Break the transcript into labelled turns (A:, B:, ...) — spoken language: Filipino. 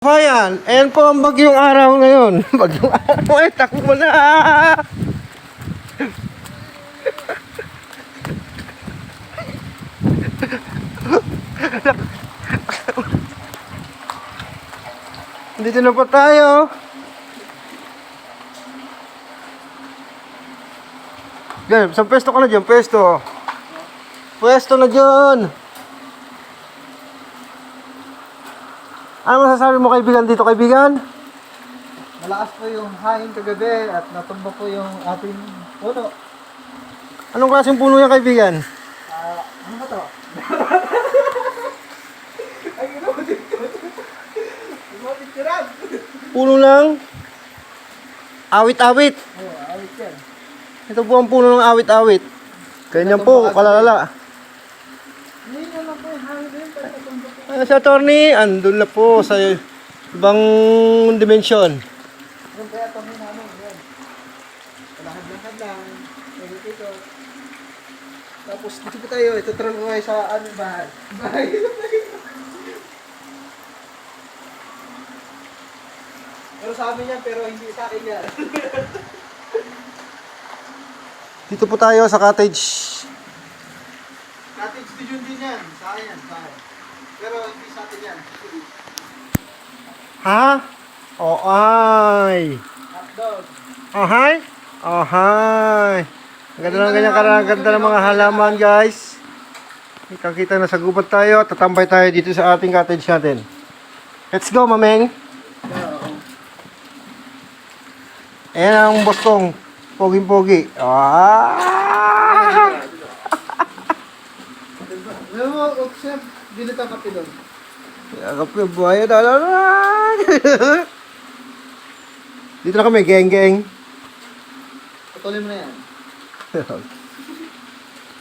A: Bayan, ayan po ang bagyong araw ngayon. bagyong araw, eh, takbo na! Dito na po tayo. Yan, sa pwesto ka na dyan, pwesto. Pwesto na dyan. Ano masasabi mo kaibigan dito, kaibigan?
B: Malakas po yung hangin kagabi at natumba po yung ating puno.
A: Anong klaseng puno yan, kaibigan?
B: Ah, ano ba to? Ay, inuulit ko. Inuulit ko lang.
A: Puno lang. Awit-awit.
B: Oh, awit yan.
A: Ito po ang puno ng awit-awit. Ganyan po, kalalala.
B: Hindi na lang po yung hangin din. Pero natumba po.
A: Ah, si attorney, andun na po sa ibang dimensyon.
B: Yung kaya kami namin, yan. Palakad-lakad lang. Ikot-ikot. Tapos dito po tayo, ito ko kayo sa aming bahay. Bahay. Pero sa amin yan, pero hindi sa akin yan.
A: Dito po tayo sa cottage.
B: To Jun din yan. Sa akin yan, sa akin. Pero hindi sa atin yan.
A: Ha? Oh, ay.
B: Hotdog.
A: Oh, hi? Oh. Ang ganda ng ganyan karang ganda ng mga halaman, guys. Ikakita na sa gubat tayo. Tatambay tayo dito sa ating cottage natin. Let's go, mameng. Ayan ang boss kong. Poging-pogi. Ah!
B: Chef, binita ka pilon.
A: Yakap yung buhay. Dalalan! Dito na kami, geng-geng.
B: Patuloy mo na yan.